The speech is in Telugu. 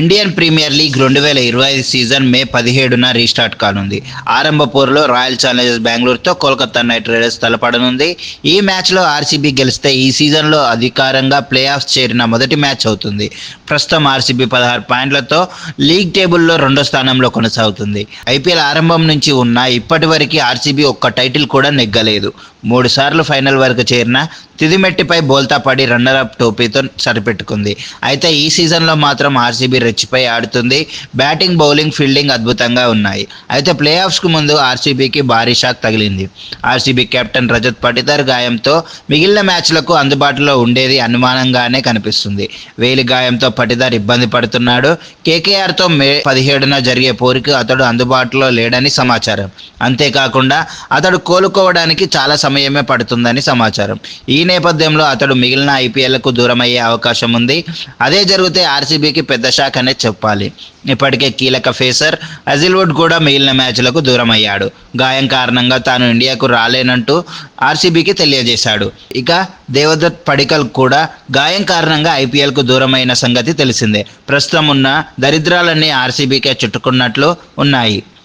ఇండియన్ ప్రీమియర్ లీగ్ రెండు వేల ఇరవై ఐదు సీజన్ మే పదిహేడున రీస్టార్ట్ కానుంది. ఆరంభ పోరులో రాయల్ ఛాలెంజర్స్ బెంగళూరుతో కోల్కతా నైట్ రైడర్స్ తలపడనుంది. ఈ మ్యాచ్లో ఆర్సీబీ గెలిస్తే ఈ సీజన్లో అధికారంగా ప్లే ఆఫ్ చేరిన మొదటి మ్యాచ్ అవుతుంది. ప్రస్తుతం ఆర్సీబీ పదహారు పాయింట్లతో లీగ్ టేబుల్లో రెండో స్థానంలో కొనసాగుతుంది. ఐపీఎల్ ఆరంభం నుంచి ఉన్న ఇప్పటి వరకు ఆర్సీబీ ఒక్క టైటిల్ కూడా నెగ్గలేదు. మూడు సార్లు ఫైనల్ వరకు చేరిన తిదిమెట్టిపై బోల్తా పడి రన్నర్ అప్ టోపీతో సరిపెట్టుకుంది. అయితే ఈ సీజన్లో మాత్రం ఆర్సీబీ రెచ్చిపై ఆడుతుంది. బ్యాటింగ్ బౌలింగ్ ఫీల్డింగ్ అద్భుతంగా ఉన్నాయి. అయితే ప్లే ఆఫ్స్కు ముందు ఆర్సీబీకి భారీ షాక్ తగిలింది. ఆర్సీబీ కెప్టెన్ రజత్ పటిదర్ గాయంతో మిగిలిన మ్యాచ్లకు అందుబాటులో ఉండేది అనుమానంగానే కనిపిస్తుంది. వేలి గాయంతో పటిదార్ ఇబ్బంది పడుతున్నాడు. కేకేఆర్తో మే పదిహేడున జరిగే పోరుకు అతడు అందుబాటులో లేడని సమాచారం. అంతేకాకుండా అతడు కోలుకోవడానికి చాలా సమయమే పడుతుందని సమాచారం. ఈ నేపథ్యంలో అతడు మిగిలిన ఐపీఎల్కు దూరం అయ్యే అవకాశం ఉంది. అదే జరిగితే ఆర్సీబీకి పెద్ద షాక్ అనే చెప్పాలి. ఇప్పటికే కీలక ఫేసర్ అజిల్వుడ్ కూడా మిగిలిన మ్యాచ్లకు దూరం అయ్యాడు గాయం కారణంగా తాను ఇండియాకు రాలేనంటూ ఆర్సీబీకి తెలియజేశాడు. ఇక దేవదత్ పడికల్ కూడా గాయం కారణంగా ఐపీఎల్కు దూరమైన సంగతి తెలిసిందే. ప్రస్తుతం ఉన్న దరిద్రాలన్నీ ఆర్సీబీకే చుట్టుకున్నట్లు ఉన్నాయి.